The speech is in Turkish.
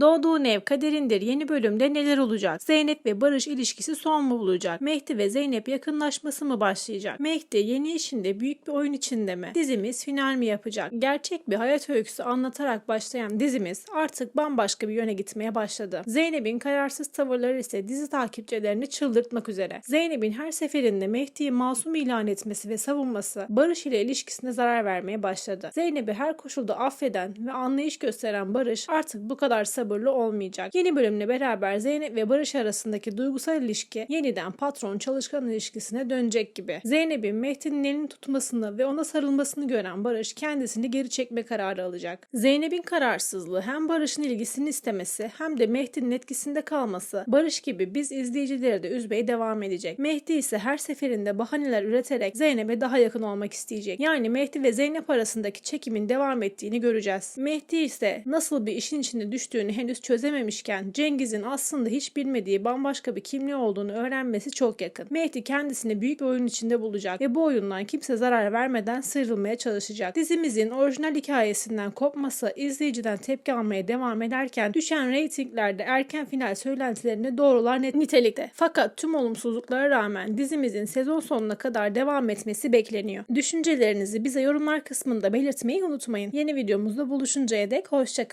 Doğduğun ev kaderindir yeni bölümde neler olacak? Zeynep ve Barış ilişkisi son mu bulacak? Mehdi ve Zeynep yakınlaşması mı başlayacak? Mehdi yeni işinde büyük bir oyun içinde mi? Dizimiz final mi yapacak? Gerçek bir hayat öyküsü anlatarak başlayan dizimiz artık bambaşka bir yöne gitmeye başladı. Zeynep'in kararsız tavırları ise dizi takipçilerini çıldırtmak üzere. Zeynep'in her seferinde Mehdi'yi masum ilan etmesi ve savunması Barış ile ilişkisine zarar vermeye başladı. Zeynep'i her koşulda affeden ve anlayış gösteren Barış artık bu kadar sabırlı olmayacak. Yeni bölümle beraber Zeynep ve Barış arasındaki duygusal ilişki yeniden patron çalışkan ilişkisine dönecek gibi. Zeynep'in Mehdi'nin elini tutmasını ve ona sarılmasını gören Barış kendisini geri çekme kararı alacak. Zeynep'in kararsızlığı hem Barış'ın ilgisini istemesi hem de Mehdi'nin etkisinde kalması Barış gibi biz izleyicileri de üzmeye devam edecek. Mehdi ise her seferinde bahaneler üreterek Zeynep'e daha yakın olmak isteyecek. Yani Mehdi ve Zeynep arasındaki çekimin devam ettiğini göreceğiz. Mehdi ise nasıl bir işin içinde düştüğünü henüz çözememişken Cengiz'in aslında hiç bilmediği bambaşka bir kimliği olduğunu öğrenmesi çok yakın. Mehdi kendisini büyük bir oyun içinde bulacak ve bu oyundan kimse zarar vermeden sıyrılmaya çalışacak. Dizimizin orijinal hikayesinden kopması izleyiciden tepki almaya devam ederken düşen reytinglerde erken final söylentilerini doğrular net nitelikte. Fakat tüm olumsuzluklara rağmen dizimizin sezon sonuna kadar devam etmesi bekleniyor. Düşüncelerinizi bize yorumlar kısmında belirtmeyi unutmayın. Yeni videomuzda buluşuncaya dek hoşçakalın.